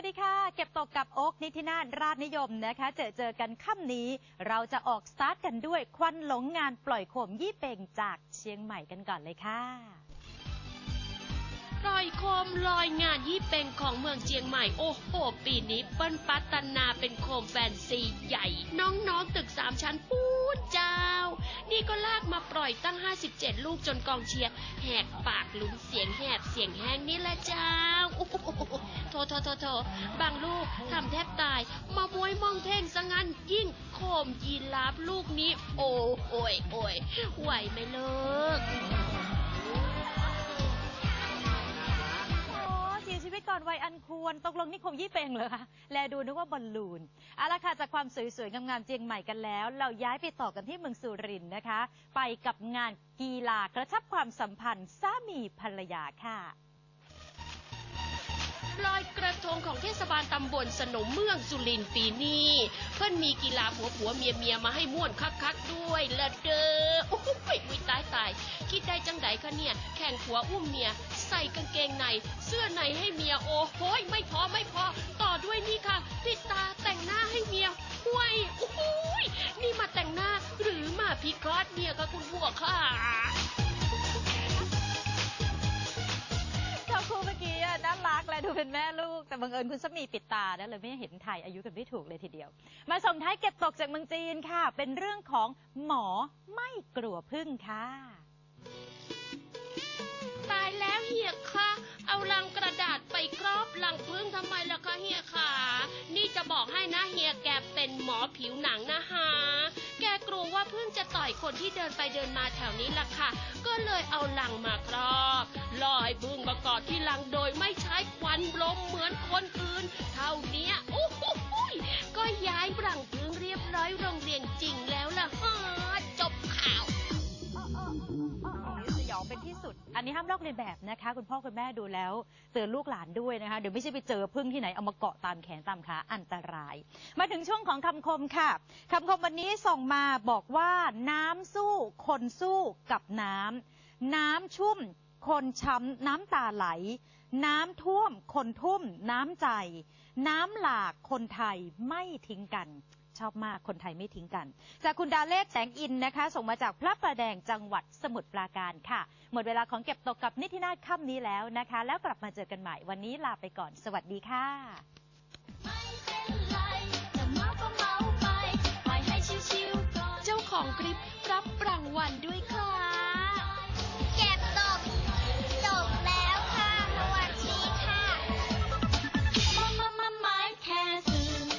วัสดีค่ะ เก็บตกกับโอ๊กนิตินาถราชนิยมนะคะ เจอเจอกันค่ำนี้ เราจะออกสตาร์ทกันด้วยควันหลงงานปล่อยโคมยี่เป่งจากเชียงใหม่กันก่อนเลยค่ะ ปล่อยโคมลอยงานยี่เป็งของเมืองเจียงใหม่ โอ้โห ปีนี้เปิ้ลปัตตนาเป็นโคมแฟนซีใหญ่ น้องๆตึกสามชั้นปูดเจ้า นี่ก็ลากมาปล่อยตั้ง 57 ลูกจนกองเชียร์แหกปากลุ้นเสียงแหบเสียงแห้งนี่แหละเจ้าโอ้โหโถโถโถโถบางลูกทำแทบตาย มามวยมองเท่งซะงั้นยิ่งโคมยีราฟลูกนี้ โอ้โอยโอยไหวไหมเลิก อนวัยอันควรตกลงนี่คงยี่เป่งเหรอคะแลดูนึกว่าบอลลูนเอาละค่ะจากความสวยๆงามๆเจียงใหม่กันแล้ว เราย้ายไปต่อกันที่เมืองสุรินทร์นะคะ ไปกับงานกีฬากระชับความสัมพันธ์สามีภรรยาค่ะลอยกระทงของเทศบาลตำบลสนมเมืองสุรินปีนี้ เพื่อนมีกีฬาผัวผัวเมียเมียมาให้ม่วนคักๆด้วยละเด้อโอ้โหวิตายตาย คิดได้จังไดคะเนี่ย แข่งผัวอุ้มเมีย ใส่กางเกงใน เสื้อในให้เมียโอ้โหยไม่พอไม่พอ ต่อด้วยนี่ค่ะปิดตาแต่งหน้าให้เมียห่วยโอ้โหยนี่มาแต่งหน้าหรือมาพิกอดเมียกับคุณผัวค่ะเจ้าคู่เมื่อกี้อะน่ารักและดูเป็นแม่ลูก แต่บังเอิญคุณสามีปิดตานะเลยไม่เห็นถ่ายอายุกันไม่ถูกเลยทีเดียว มาส่งท้ายเก็บตกจากเมืองจีนค่ะ เป็นเรื่องของหมอไม่กลัวพึ่งค่ะ ตายแล้วเฮียคะเอาลังกระดาษไปครอบลังพึ่งทำไมล่ะคะเฮียคะนี่จะบอกให้นะเฮียแกเป็นหมอผิวหนังนะฮะแกกลัวว่าพึ่งจะต่อยคนที่เดินไปเดินมาแถวนี้ล่ะค่ะ ก็เลยเอาลังมาครอบลอยพึ่งมาเกาะที่ลังโดยไม่ใช้ควันลมเหมือนคนอื่น เท่านี้โอ้โหก็ย้ายรังพึ่งเรียบร้อยโรงเรียนจริงแล้ว เป็นที่สุด อันนี้ห้ามลอกเลียนแบบนะคะ คุณพ่อคุณแม่ดูแล้วเตือนลูกหลานด้วยนะคะเดี๋ยวไม่ใช่ไปเจอพึ่งที่ไหนเอามาเกาะตามแขนตามขาอันตราย มาถึงช่วงของคำคมค่ะคำคมวันนี้ส่งมาบอกว่าน้ำสู้คนสู้กับน้ำน้ำชุ่ม คนช้ำน้ำตาไหล น้ำท่วม คนทุ่ม น้ำใจ น้ำหลากคนไทยไม่ทิ้งกันชอบมาก คนไทยไม่ทิ้งกัน จากคุณดาเลศแสงอินนะคะ ส่งมาจากพระประแดงจังหวัดสมุทรปราการค่ะ หมดเวลาของเก็บตกกับนิตินาค่ำนี้แล้วนะคะ แล้วกลับมาเจอกันใหม่วันนี้ลาไปก่อน สวัสดีค่ะเจ้าของคลิปรับรางวัลด้วยค่ะ